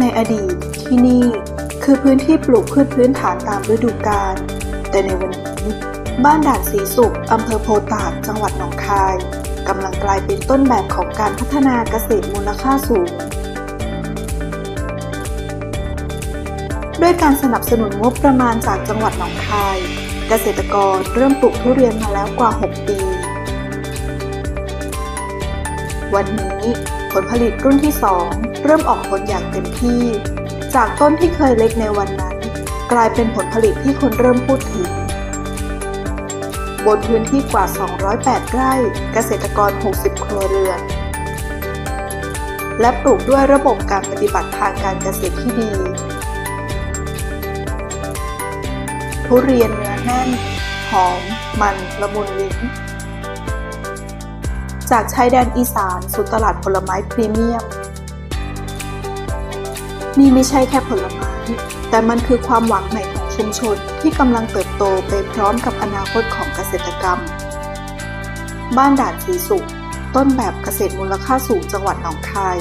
ในอดีตที่นี่คือพื้นที่ปลูกพืชพื้นฐานตามฤดูกาล แต่ในวันนี้บ้านด่านสีสุขอำเภอโพตากจังหวัดหนองคายกำลังกลายเป็นต้นแบบของการพัฒนาเกษตรมูลค่าสูง ด้วยการสนับสนุนงบประมาณจากจังหวัดหนองคาย เกษตรกรเริ่มปลูกทุเรียนมาแล้วกว่า 6 ปี วันนี้ผลผลิตรุ่นที่ 2 เริ่มออกผลอย่างเต็มที่ จากต้นที่เคยเล็กในวันนั้น กลายเป็นผลผลิตที่คนเริ่มพูดถึงบนพื้นที่กว่า 208 ไร่ เกษตรกร 60 ครัวเรือน และปลูกด้วยระบบการปฏิบัติทางการเกษตรที่ดี ทุเรียนเนื้อแน่น หอม มันละมุนลิ้น จากชายแดนอีสานสู่ตลาดผลไม้พรีเมียม นี่ไม่ใช่แค่ผลไม้ แต่มันคือความหวังใหม่ของชุมชนที่กำลังเติบโตไปพร้อมกับอนาคตของเกษตรกรรม บ้านด่านสีสุข ต้นแบบเกษตรมูลค่าสูงจังหวัดหนองคาย